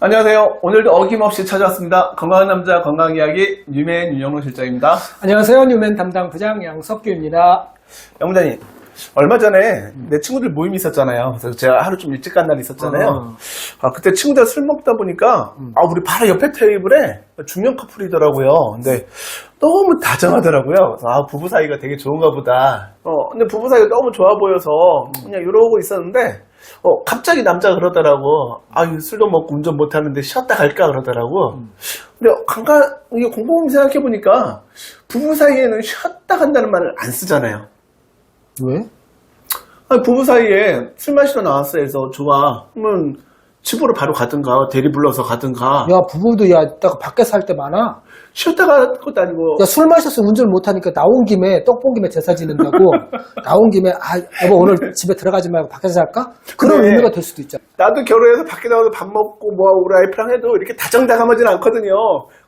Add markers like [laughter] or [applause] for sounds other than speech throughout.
안녕하세요. 오늘도 어김없이 찾아왔습니다. 건강한 남자 건강 이야기 뉴맨 윤영로 실장입니다. 안녕하세요. 뉴맨 담당 부장 양석규입니다. 영장님, 얼마 전에 내 친구들 모임이 있었잖아요. 그래서 제가 하루 좀 일찍 간 날이 있었잖아요. 어. 아, 그때 친구들 술 먹다 보니까 아, 우리 바로 옆에 테이블에 중년 커플이더라고요. 근데 너무 다정하더라고요. 그래서 아, 부부 사이가 되게 좋은가 보다. 어, 근데 부부 사이가 너무 좋아 보여서 그냥 이러고 있었는데 어, 갑자기 남자가 그러더라고. 아, 이 술도 먹고 운전 못 하는데 쉬었다 갈까 그러더라고. 근데 간간 이게 곰곰이 생각해 보니까 부부 사이에는 쉬었다 간다는 말을 안 쓰잖아요. 왜? 아니, 부부 사이에 술 마시러 나왔어 해서 좋아. 그러면 집으로 바로 가든가 대리 불러서 가든가 야, 부부도 야, 이따가 밖에서 할 때 많아. 쉬었다 갈 것도 아니고 야, 술 마셔서 운전을 못하니까 나온 김에, 떡본 김에 제사 지낸다고. [laughs] 나온 김에, 아, 여보, 오늘 집에 들어가지 말고 밖에서 할까? 그런 그래. 의미가 될 수도 있잖아. 나도 결혼해서 밖에 나가서 밥 먹고 뭐 우리 와이프랑 해도 이렇게 다정다감하진 않거든요.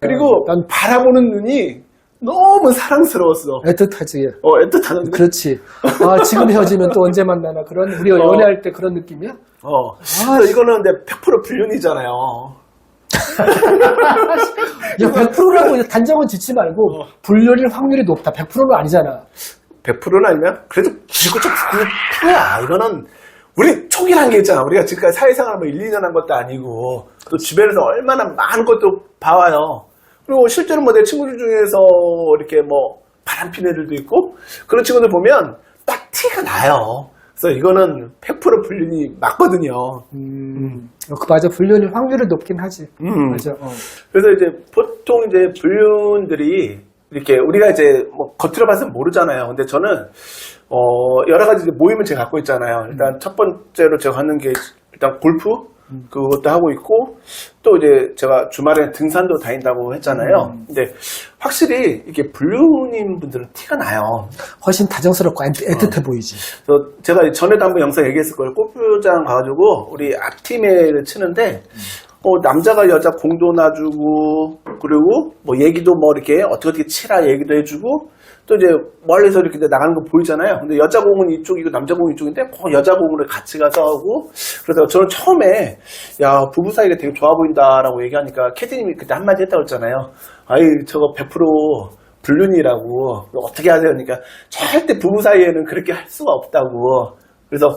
그리고 난- 바라보는 눈이 너무 사랑스러웠어. 애틋하지. 어, 눈. 그렇지. 아, 지금 헤어지면 또 언제 만나나. 그런, 우리가 어. 연애할 때 그런 느낌이야? 어. 그래서 이거는 근데 100% 불륜이잖아요. 야, 100%라고 단정은 짓지 말고, 불륜일 확률이 높다. 100%는 아니잖아. 100%는 아니면 그래도 99.9%야. 이거는 우리 촉이라는 게 있잖아. 우리가 지금까지 사회생활 뭐 1, 2년 한 것도 아니고 또 주변에서 얼마나 많은 것도 봐와요. 그리고 실제로 뭐 내 친구들 중에서 이렇게 뭐 바람핀 애들도 있고 그런 친구들 보면 딱 티가 나요. 그래서 이거는 100% 불륜이 맞거든요. 음, 그 맞아. 불륜일 확률이 높긴 하지. 음. 맞아. 어. 그래서 이제 보통 이제 불륜들이 이렇게 우리가 이제 뭐 겉으로 봐서는 모르잖아요. 근데 저는 어 여러 가지 모임을 제가 갖고 있잖아요. 일단 첫 번째로 제가 하는 게 일단 골프 그것도 하고 있고 또 이제 제가 주말에 등산도 다닌다고 했잖아요. 근데 확실히 이게 불륜인 분들은 티가 나요. 훨씬 다정스럽고 애틋- 애틋해 보이지. 그래서 제가 전에도 한번 영상 얘기했을 거예요. 골프장 가가지고 우리 앞팀에 치는데 어, 남자가 여자 공도 놔주고 그리고 뭐 얘기도 뭐 이렇게 어떻게 어떻게 치라 얘기도 해주고 또 이제 멀리서 이렇게 나가는 거 보이잖아요. 근데 여자 공은 이쪽이고 남자 공은 이쪽인데 꼭 여자 공으로 같이 가서 하고 그래서 저는 처음에 야 부부 사이가 되게 좋아 보인다라고 얘기하니까 캐디님이 그때 한마디 했다고 했잖아요. 아이 저거 100% 불륜이라고 어떻게 하세요? 그러니까 절대 부부 사이에는 그렇게 할 수가 없다고. 그래서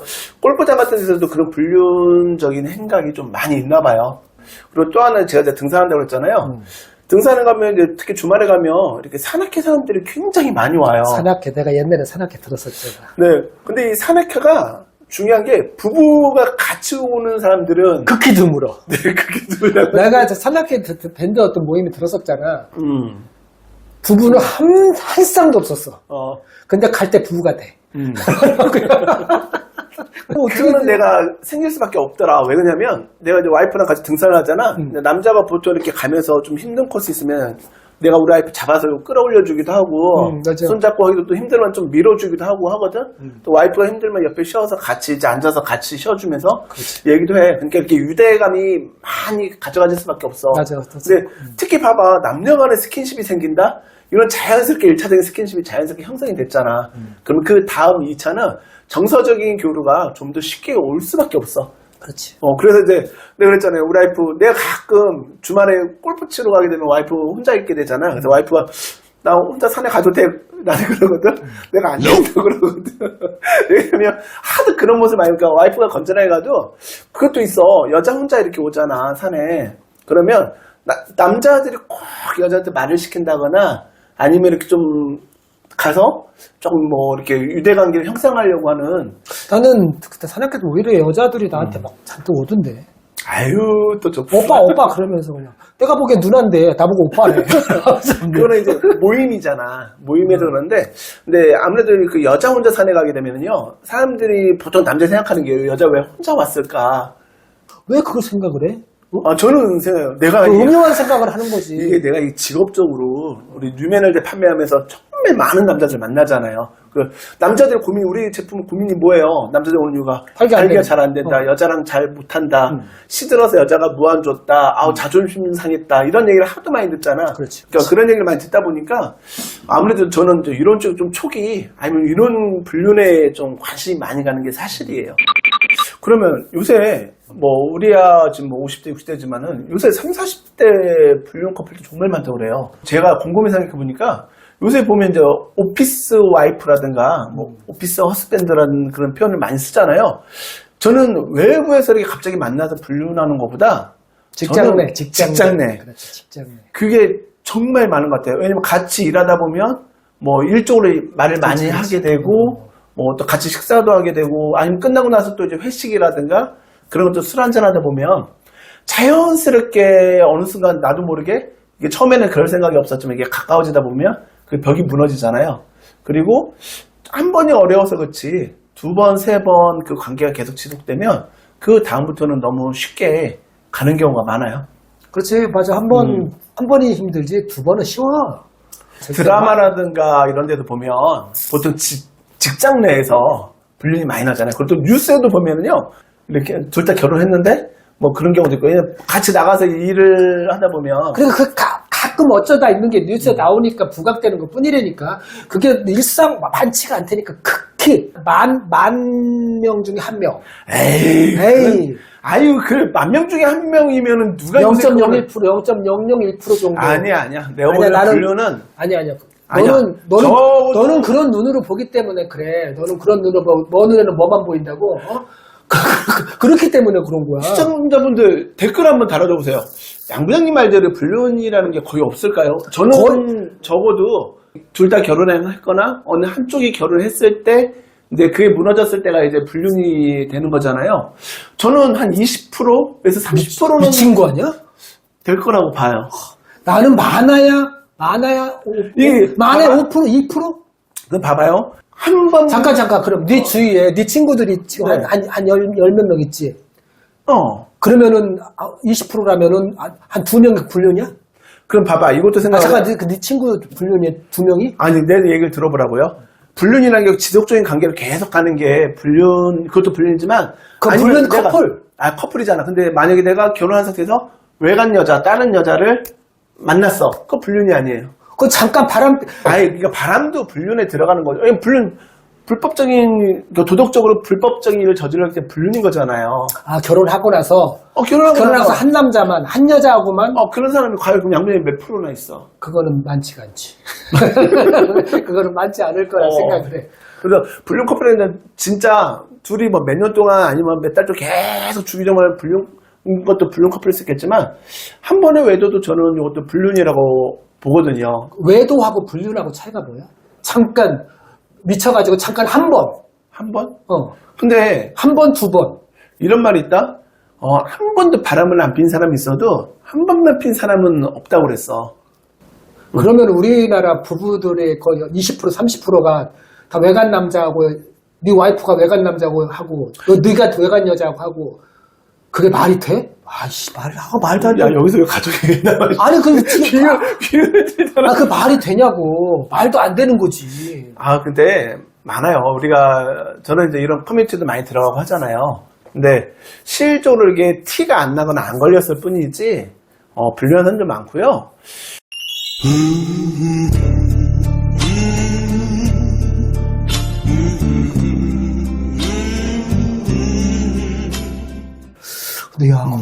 골프장 같은 데서도 그런 불륜적인 행각이 좀 많이 있나 봐요. 그리고 또 하나 제가 등산한다고 그랬잖아요. 등산을 가면 이제 특히 주말에 가면 이렇게 산악회 사람들이 굉장히 많이 와요. 산악회 내가 옛날에 산악회 들었었잖아. 네. 근데 이 산악회가 중요한 게 부부가 같이 오는 사람들은 극히 드물어. [laughs] 네, 그게 누구냐고. 내가 저 산악회 밴드 어떤 모임에 들었었잖아. 음. 부부는 한, 한 쌍도 없었어. 어. 근데 갈 때 부부가 돼. 음. [laughs] 뭐 그거는 내가 생길 수밖에 없더라. 왜 그러냐면 내가 이제 와이프랑 같이 등산을 하잖아. 근데 남자가 보통 이렇게 가면서 좀 힘든 코스 있으면 내가 우리 와이프 잡아서 끌어올려주기도 하고 음. 손잡고 하기도 또 힘들면 좀 밀어주기도 하고 하거든. 또 와이프가 힘들면 옆에 쉬어서 같이 이제 앉아서 같이 쉬어주면서 얘기도 해. 그러니까 이렇게 유대감이 많이 가져가질 수밖에 없어. 맞아. 근데 특히 봐봐 남녀간의 스킨십이 생긴다. 이건 자연스럽게 1차적인 스킨십이 자연스럽게 형성이 됐잖아. 그러면 그 다음 2차는 정서적인 교류가 좀 더 쉽게 올 수밖에 없어. 그렇지. 어, 그래서 이제 내가 그랬잖아요. 우리 와이프, 내가 가끔 주말에 골프 치러 가게 되면 와이프 혼자 있게 되잖아. 그래서 와이프가 나 혼자 산에 가도 돼. 나는 그러거든. 내가 안 된다 그러거든. [laughs] 왜냐면 하도 그런 모습 보니까 와이프가 건전하게 가도 그것도 있어. 여자 혼자 이렇게 오잖아, 산에. 그러면 나- 남자들이 꼭 여자한테 말을 시킨다거나 아니면 이렇게 좀 가서 조금 뭐 이렇게 유대 관계를 형성하려고 하는 나는 그때 때 오히려 여자들이 나한테 막 잔뜩 오던데. 아유 또저 오빠, 오빠 그러면서 그냥. 내가 보기엔 누나인데 나보고 오빠래. [laughs] 그거는 이제 모임이잖아. 모임에서 그런데, 근데 아무래도 그 여자 혼자 산에 가게 되면요, 사람들이 보통 남자 생각하는 게 여자 왜 혼자 왔을까? 왜 그걸 생각을 해? 어? 아, 저는 생각해요. 내가 그 이게, 음흉한 생각을 하는 거지. 이게 내가 이 직업적으로 우리 뉴맨을 이제 판매하면서 정말 많은 남자들 만나잖아요. 그 남자들 고민, 우리 제품 고민이 뭐예요? 남자들 오는 이유가 안 된다. 잘안 된다. 어. 여자랑 잘 못한다. 음. 시들어서 여자가 무안 줬다. 아우 자존심 상했다. 이런 얘기를 하도 많이 듣잖아. 그렇지. 그러니까 그런 얘기를 많이 듣다 보니까 아무래도 저는 이런 쪽좀 촉이 아니면 이런 불륜에 좀 관심이 많이 가는 게 사실이에요. 그러면 요새 뭐 우리야 지금 뭐 50대 60대지만은 요새 3, 40대 불륜 커플도 정말 많다고 그래요. 제가 곰곰이 생각해 보니까 요새 보면 이제 오피스 와이프라든가 뭐 오피스 허스밴드라는 그런 표현을 많이 쓰잖아요. 저는 외부에서 이렇게 갑자기 만나서 불륜하는 것보다 직장 내, 직장, 직장 내. 그렇죠, 직장 내. 그게 정말 많은 것 같아요. 왜냐면 같이 일하다 보면 뭐 일적으로 말을 많이 하게 되고 뭐 또 같이 식사도 하게 되고 아니면 끝나고 나서 또 이제 회식이라든가 그런 것도 술 한잔 하다 보면 자연스럽게 어느 순간 나도 모르게 이게 처음에는 그럴 생각이 없었지만 이게 가까워지다 보면 그 벽이 무너지잖아요. 그리고 한 번이 어려워서 그렇지 두 번, 세 번 그 관계가 계속 지속되면 그 다음부터는 너무 쉽게 가는 경우가 많아요. 그렇지, 맞아. 한 번, 음. 한 번이 힘들지, 두 번은 쉬워. 드라마라든가 이런 데도 보면 보통 지- 직장 내에서 불륜이 많이 나잖아요. 그리고 또 뉴스에도 보면은요, 이렇게 둘 다 결혼했는데 뭐 그런 경우도 있고, 같이 나가서 일을 하다 보면 그러니까 그 가, 가끔 어쩌다 있는 게 뉴스에 나오니까 부각되는 것 뿐이라니까. 그게 일상 많지가 않다니까. 극히 만, 만 명 중에 한 명. 에이, 에이. 아유 그 만 명 중에 한 명이면은 누가 요새 0.01%, 0.001% 정도. 아니야 아니야. 내가 아니야, 보는 나는- 불륜은 아니 아니야. 아니야. 너는 너는 저도- 너는 그런 눈으로 보기 때문에 그래. 너는 그런 눈으로 보. 너 눈에는 뭐만 보인다고. 어? [laughs] 그렇기 때문에 그런 거야. 시청자분들 댓글 한번 달아줘 보세요. 양 부장님 말대로 불륜이라는 게 거의 없을까요? 저는 거의- 적어도 둘 다 결혼했거나 어느 한쪽이 결혼했을 때 이제 그게 무너졌을 때가 이제 불륜이 되는 거잖아요. 저는 한 20%에서 30%는 미친 거 아니야? 될 거라고 봐요. 나는 많아야 많아야 오, 이게 많아야 봐봐. 5% 2%? 그럼 봐봐요. 한 번. 잠깐 잠깐 그럼 네 주위에 네 친구들이 지금 네. 한한열몇 명 있지. 어. 그러면은 20%라면은 한 두명 불륜이야? 그럼 봐봐. 이것도 아 생각. 잠깐 네, 네 친구 불륜이 두 명이? 아니, 내 얘기를 들어보라고요. 불륜이라는 게 지속적인 관계를 계속 가는 게 불륜, 그것도 불륜이지만. 그 불륜 내가- 커플. 아, 커플이잖아. 근데 만약에 내가 결혼한 상태에서 외간 여자, 다른 여자를 만났어. 그거 불륜이 아니에요. 그 잠깐 바람 아예, 그러니까 바람도 불륜에 들어가는 거죠. 불륜, 불법적인, 그 도덕적으로 불법적인 일을 저질렀을 때 불륜인 거잖아요. 아 결혼하고 나서 어, 결혼하고 결혼해서 나서- 한 남자만 한 여자하고만 어, 그런 사람이 과연 그럼 양면에 몇 프로나 있어? 그거는 많지가 않지. [laughs] 그거는 많지 않을 거라 어. 생각을 해. 그래서 불륜 커플에는 진짜 둘이 뭐 몇 년 동안 아니면 몇 달 동안 계속 주기적으로 불륜 것도 불륜 커플일 수 있겠지만 한 번의 외도도 저는 이것도 불륜이라고 보거든요. 외도하고 불륜하고 차이가 뭐야? 잠깐 미쳐가지고 잠깐 한 번, 한 번? 어, 근데 한 번, 두 번. 이런 말이 있다? 어, 한 번도 바람을 안 핀 사람이 있어도 한 번만 핀 사람은 없다고 그랬어. 그러면 우리나라 부부들의 거의 20% 30%가 다 외간 남자하고 네 와이프가 외간 남자하고 하고 너 네가 외간 여자하고 하고 그게 말이 돼? 아이씨 말을 하고 말도 안 돼. 야, 여기서 왜 가족이 나와? [laughs] 아니 그 티- 비유, 비유를 들잖아. 아, 그 말이 되냐고 말도 안 되는 거지. 아, 근데 많아요. 우리가 저는 이제 이런 커뮤니티도 많이 들어가고 하잖아요. 근데 실제로 이게 티가 안 나거나 안 걸렸을 뿐이지 어, 불륜한 사람도 많고요.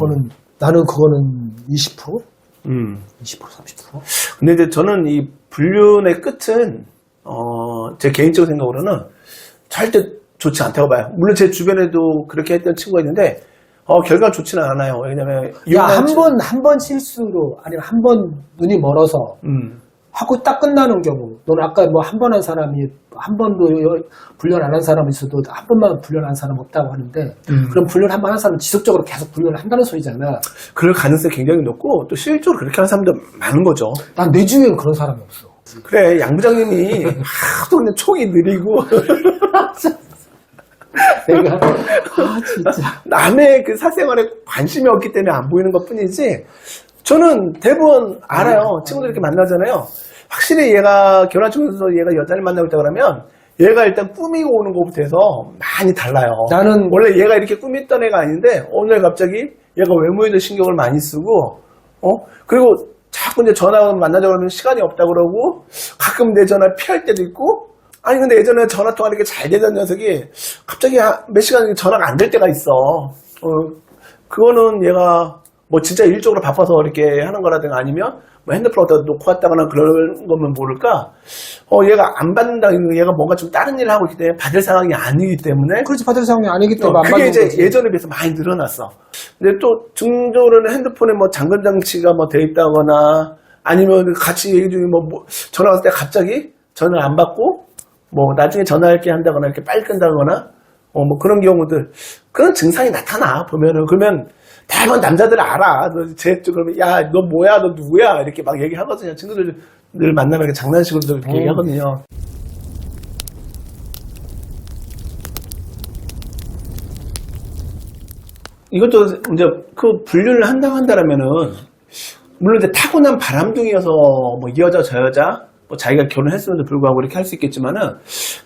그거는 나는 그거는 20% 음. 20% 30%? 근데 이제 저는 이 불륜의 끝은 어, 제 개인적인 생각으로는 절대 좋지 않다고 봐요. 물론 제 주변에도 그렇게 했던 친구가 있는데 어, 결과가 좋지는 않아요. 왜냐면 야 이혼한 한 친- 번한 번 실수로 아니면 한 번 눈이 멀어서 음. 하고 딱 끝나는 경우, 너는 아까 뭐 한 번 한 사람이 한 번도 여- 불륜 안한 사람이 있어도 한 번만 불륜 한 사람 없다고 하는데, 음. 그럼 불륜 한번 한 사람 은 지속적으로 계속 불륜을 한다는 소리잖아. 그럴 가능성이 굉장히 높고 또 실제로 그렇게 하는 사람도 많은 거죠. 난 내 주위엔 그런 사람이 없어. 그래 양 부장님이 하도 그냥 촉이 느리고 [laughs] 내가 아 진짜. 남의 그 사생활에 관심이 없기 때문에 안 보이는 것 뿐이지 저는 대부분 알아요 친구들 이렇게 만나잖아요 확실히 얘가 결혼 중에서 얘가 여자를 만나고 있다 그러면 얘가 일단 꾸미고 오는 것부터 해서 많이 달라요 나는 원래 얘가 이렇게 꾸몄던 애가 아닌데 오늘 갑자기 얘가 외모에도 신경을 많이 쓰고 어 그리고 자꾸 이제 전화 만나자고 그러면 시간이 없다 그러고 가끔 내 전화 피할 때도 있고 아니 근데 예전에 전화 통화 이렇게 잘 되던 녀석이 갑자기 한- 몇 시간 전화가 안 될 때가 있어. 어, 그거는 얘가 뭐 진짜 일적으로 바빠서 이렇게 하는 거라든가 아니면 뭐 핸드폰 어디다 놓고 왔다거나 그런 거면 모를까. 어 얘가 안 받는다. 얘가 뭔가 좀 다른 일을 하고 있기 때문에 받을 상황이 아니기 때문에 그렇지 받을 상황이 아니기 때문에 어, 안 그게 이제 거지. 예전에 비해서 많이 늘어났어. 근데 또 중조로는 핸드폰에 뭐 잠금 장치가 뭐 돼 있다거나 아니면 같이 얘기 중에 뭐, 뭐 전화 왔을 때 갑자기 전화를 안 받고 뭐 나중에 전화할게 한다거나 이렇게 빨리 끈다거나 어 뭐 그런 경우들 그런 증상이 나타나 보면은 그러면 대부분 남자들 알아. 제 그러면 야 너 뭐야 너 누구야 이렇게 막 얘기하거든요. 친구들 늘 만나면 이렇게 장난식으로 이렇게 음. 얘기하거든요. 이것도 이제 그 분류를 한다고 한다라면은 물론 이제 타고난 바람둥이여서 뭐 이 여자 저 여자 뭐 자기가 결혼했음에도 불구하고 이렇게 할 수 있겠지만은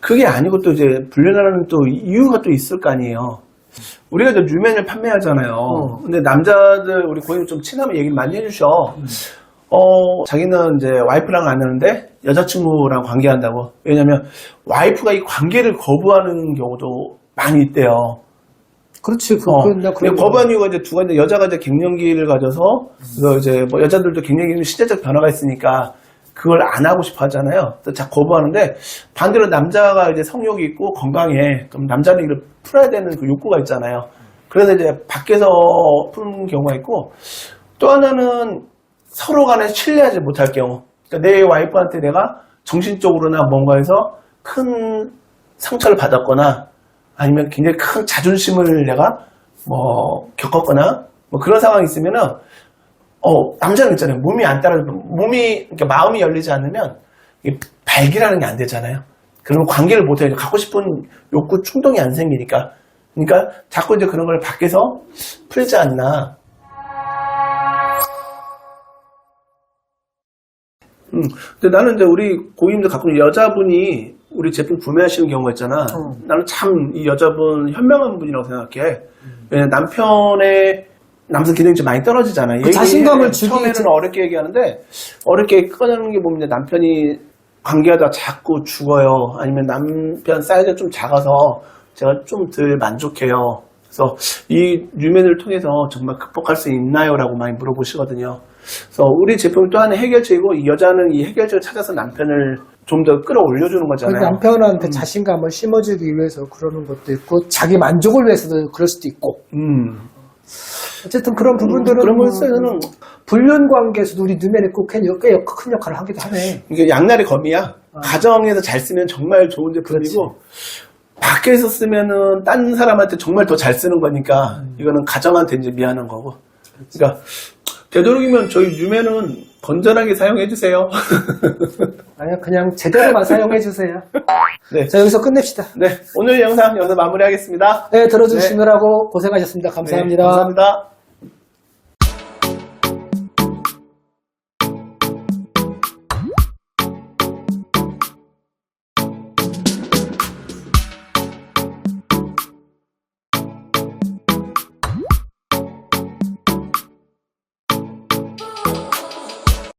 그게 아니고 또 이제 분류하는 또 이유가 또 있을 거 아니에요. 우리가 이제 뉴맨을 판매하잖아요. 어. 근데 남자들 우리 고객님 좀 친하면 얘기를 많이 해주셔. 어 자기는 이제 와이프랑 안 하는데 여자친구랑 관계한다고. 왜냐면 와이프가 이 관계를 거부하는 경우도 많이 있대요. 그렇지. 그, 어, 그, 그런 거부한 이유가 이제 두 가지. 여자가 이제 갱년기를 가져서, 그래서 이제 뭐 여자들도 갱년기는 시대적 변화가 있으니까 그걸 안 하고 싶어 하잖아요. 자, 거부하는데 반대로 남자가 이제 성욕이 있고 건강해. 그럼 남자는 이걸 풀어야 되는 그 욕구가 있잖아요. 그래서 이제 밖에서 푸는 경우가 있고 또 하나는 서로 간에 신뢰하지 못할 경우. 그러니까 내 와이프한테 내가 정신적으로나 뭔가에서 큰 상처를 받았거나 아니면 굉장히 큰 자존심을 내가 뭐 겪었거나 뭐 그런 상황이 있으면은 어 남자는 있잖아요 몸이 안 따라 몸이 그러니까 마음이 열리지 않으면 발기라는 게 안 되잖아요 그러면 관계를 못해요 갖고 싶은 욕구 충동이 안 생기니까 그러니까 자꾸 이제 그런 걸 밖에서 풀지 않나 음, 근데 나는 이제 우리 고객님들 가끔 여자분이 우리 제품 구매하시는 경우가 있잖아. 어. 나는 참 이 여자분 현명한 분이라고 생각해. 왜냐면 남편의 남성 기능이 좀 많이 떨어지잖아. 그 자신감을 주기 처음에는 전- 어렵게 얘기하는데 어렵게 꺼내는 게 보면 이제 남편이 관계하다 자꾸 죽어요. 아니면 남편 사이즈가 좀 작아서 제가 좀 덜 만족해요. 그래서 이 뉴맨을 통해서 정말 극복할 수 있나요?라고 많이 물어보시거든요. 그래서 우리 제품이 또 하나의 해결책이고 이 여자는 이 해결책을 찾아서 남편을 좀 더 끌어올려주는 그 거잖아요. 남편한테 자신감을 심어주기 위해서 그러는 것도 있고 자기 만족을 위해서도 그럴 수도 있고 음. 어쨌든 그런 부분들은 그런 뭐 거에서는 불륜 관계에서도 우리 누면이 꼭꽤 큰 역할을 하기도 하네. 이게 양날의 검이야. 어. 가정에서 잘 쓰면 정말 좋은 제품이고 밖에서 쓰면은 딴 사람한테 정말 더 잘 쓰는 거니까 음. 이거는 가정한테 이제 미안한 거고. 그러니까 되도록이면 저희 뉴맨은 건전하게 사용해 주세요. [laughs] 아니 그냥 제대로만 사용해 주세요. 네. 자 여기서 끝냅시다. 네. 오늘 영상 여기서 마무리하겠습니다. 네 들어주시느라고 고생하셨습니다. 감사합니다. 네, 감사합니다.